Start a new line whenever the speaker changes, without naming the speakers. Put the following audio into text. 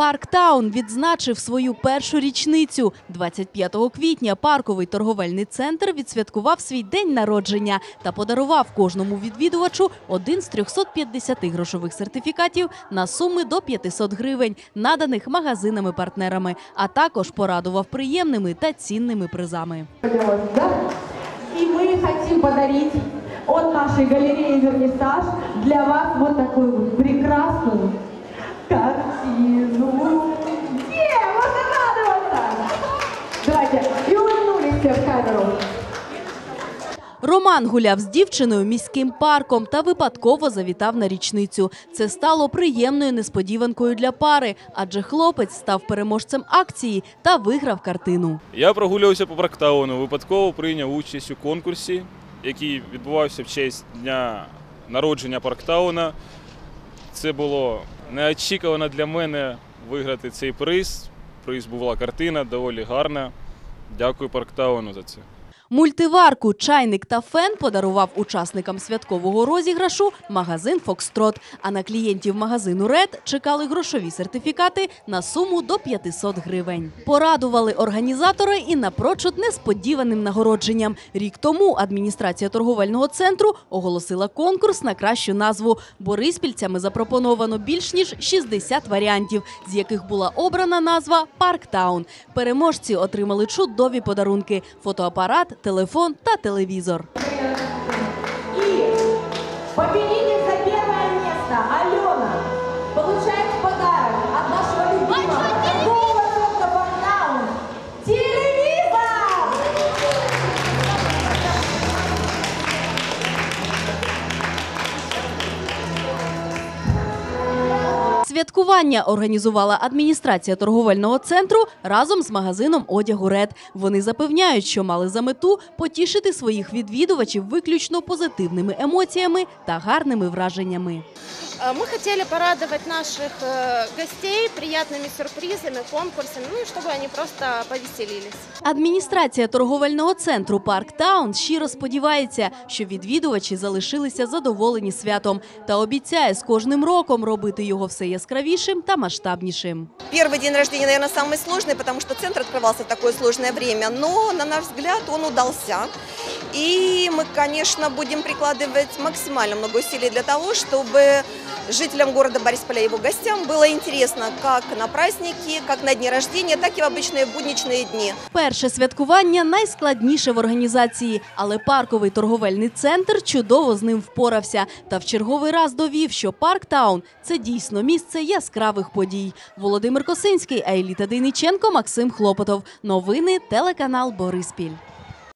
Парктаун відзначив свою першу річницю. 25 квітня парковий торговельний центр відсвяткував свій день народження та подарував кожному відвідувачу один з 350 грошових сертифікатів на суми до 500 гривень, наданих магазинами-партнерами, а також порадував приємними та цінними призами.
да? И мы хотим подарить от нашей галереи «Вернисаж» для вас вот такую вот прекрасную картину.
Роман гуляв з дівчиною міським парком та випадково завітав на річницю. Це стало приємною несподіванкою для пари, адже хлопець став переможцем акції та виграв картину.
Я прогулювався по Брактауну, випадково прийняв участь у конкурсі, який відбувався в честь дня народження Парктауна. Це було неочікувано для мене виграти цей приз. Приз була картина, доволі гарна. Дякую Парктауну за це.
Мультиварку, чайник та фен подарував учасникам святкового розіграшу магазин Фокстрот. А на клієнтів магазину Ред чекали грошові сертифікати на суму до 500 гривень. Порадували організатори і напрочуд несподіваним нагородженням. Рік тому адміністрація торговельного центру оголосила конкурс на кращу назву. Бориспільцями запропоновано більш ніж 60 варіантів, з яких була обрана назва Парктаун. Переможці отримали чудові подарунки: фотоапарат, телефон та телевізор.
И
Святкування організувала адміністрація торговельного центру разом з магазином одягу Ред. Вони запевняють, що мали за мету потішити своїх відвідувачів виключно позитивними емоціями та гарними враженнями.
Э, Мы хотели порадовать наших э, гостей приятными сюрпризами, конкурсами, ну и чтобы они просто повеселились.
Адміністрація торговельного центру Парктаун щиро сподівається, що відвідувачі залишилися задоволені святом та обіцяє з кожним роком робити його все яскравішим та масштабнішим.
Первый день рождения, наверное, самый сложный, потому что центр открывался в такое сложное время, но, на наш взгляд, он удался. И мы, конечно, будем прикладывать максимально много усилий для того, чтобы жителям города Борисполя и его гостям было интересно как на праздники, как на дни рождения, так и в обычные будничные дни.
Перше святкування найскладніше в організації, але парковий торговельний центр чудово з ним впорався та в черговий раз довів, що Парктаун – це дійсно місце яскравих подій. Володимир Косинський, Аеліта Дейниченко, Максим Хлопотов. Новини телеканал Бориспіль.